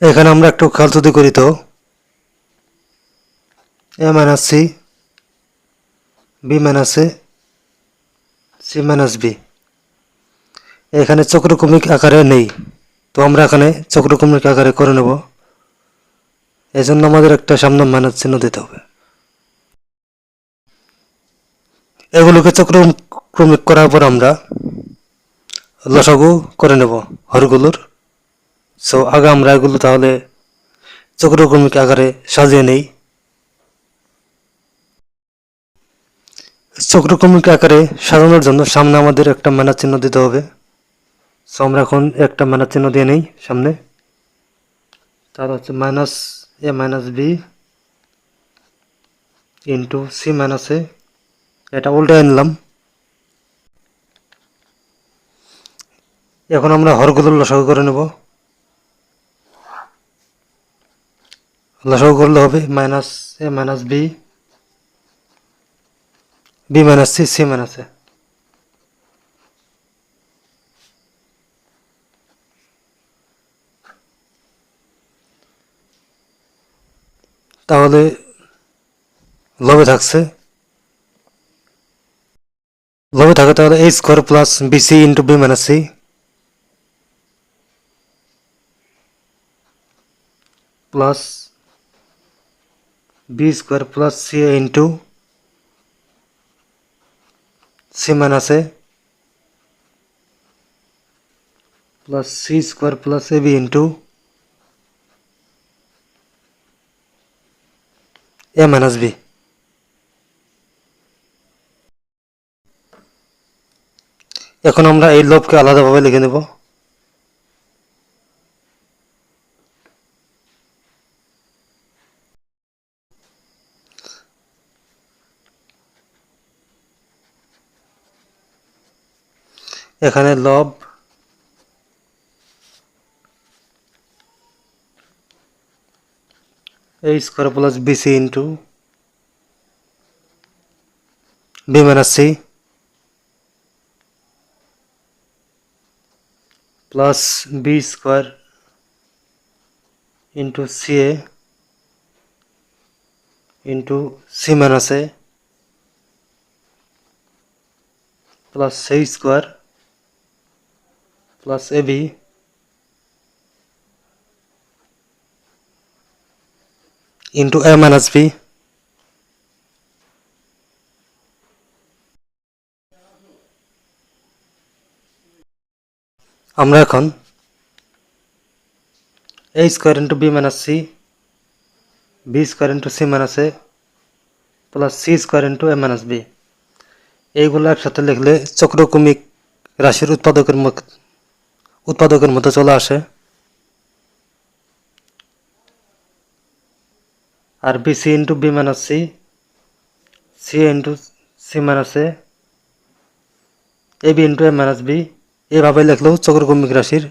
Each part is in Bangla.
এখানে আমরা একটু খেয়াল যদি করি তো। A minus C, B minus A, C minus B. এখানে চক্রক্রমিক আকারে নেই, তো আমরা এখানে চক্রক্রমিক আকারে করে নেব। এই জন্য আমাদের একটা সামনে মাইনাস চিহ্ন দিতে হবে। এগুলোকে চক্রক্রমিক করার পর আমরা লসাগু করে নেব, হরগুলোর। সো আগে আমরা এগুলো তাহলে চক্রক্রমিক আকারে সাজিয়ে নেই। চক্রক্রমিক আকারে সাজানোর জন্য সামনে আমাদের একটা মানার চিহ্ন দিতে হবে। সো আমরা এখন একটা মানার চিহ্ন দিয়ে নেই সামনে। তার হচ্ছে minus A minus B into C minus A এটা উল্টে নিলাম এখন আমরা হরগুলোর লসাগু করে নেব। লসাগু করলে হবে minus A minus B B minus C C minus A তাহলে লবে থাকছে। লবে থাকে তাহলে A square plus BC into B minus C plus B square plus C into C minus A plus C square plus A B into A minus B এখন আমরা এই লবকে আলাদাভাবে লিখে নেব। এখানে লব a square plus bc into b minus c plus b square into ca into c minus a plus c square plus ab into a minus b আমরা এখন a square into B minus C B square into C minus A plus C square into A minus B এইগুলো একসাথে লিখলে চক্রকুমিক রাশির উৎপাদকের উৎপাদকের মতো চলে আসে। আর B C into B minus C C into C minus A A B into A minus B এভাবে লিখলেও চক্রকুমিক রাশির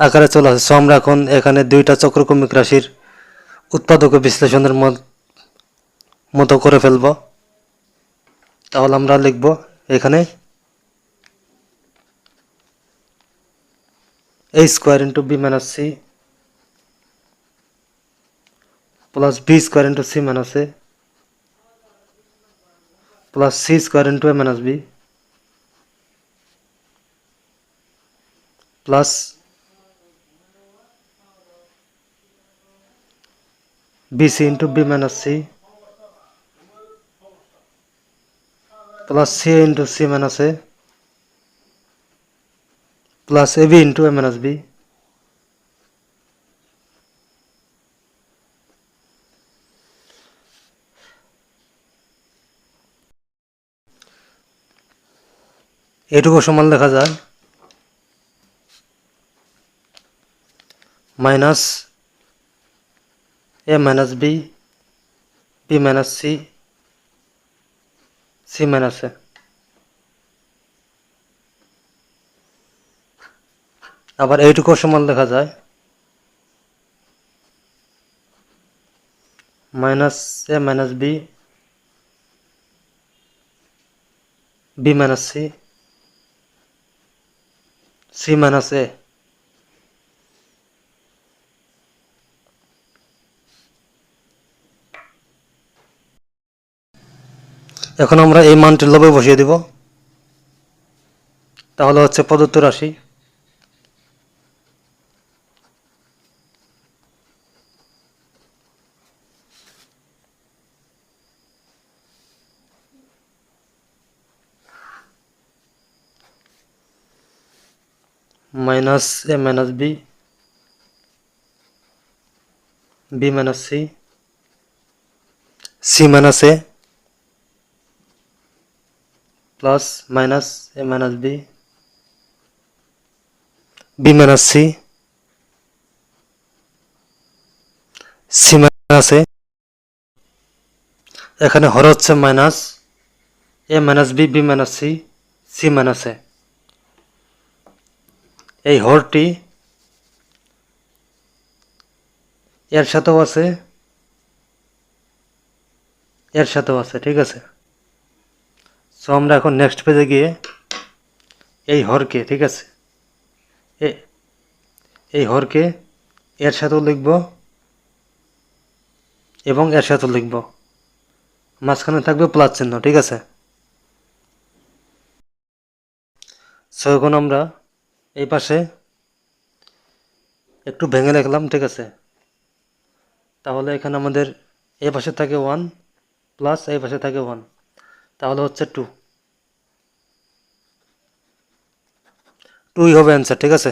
আকারে চলে আসে। আমরা এখন এখানে দুইটা চক্রকুমিক রাশির উৎপাদক বিশ্লেষণের মতো করে ফেলব। তাহলে আমরা লিখব এখানে A square into B minus C plus B square into C minus A plus C square into A minus B plus bc into b minus c plus c into c minus a plus ab into a minus b এটুকু সমান লেখা যায় minus a minus b b minus c c minus a আবার এইটুকু সমান লেখা যায়। Minus A minus B B minus C C minus A. এখন আমরা এই মানটি লবে বসিয়ে দিব। তাহলে হচ্ছে পদত্ত রাশি minus A minus B B minus C C minus A, plus minus A minus B B minus C C minus A. এখানে হর হচ্ছে minus, A minus B B minus C C minus A. এই হরটি এর সাথেও আছে, এর সাথেও আছে, ঠিক আছে? সো আমরা এখন নেক্সট পেজে গিয়ে এই হরকে, ঠিক আছে? এই হরকে এর সাথেও লিখব এবং এর সাথেও লিখব। মাঝখানে থাকবে প্লাস চিহ্ন, ঠিক আছে? সো এখন আমরা এই পাশে একটু ভেঙে রাখলাম, ঠিক আছে? তাহলে এখানে আমাদের এই পাশে থাকে ওয়ান প্লাস এই পাশে থাকে ওয়ান তাহলে হচ্ছে টু টুই হবে অ্যান্সার ঠিক আছে?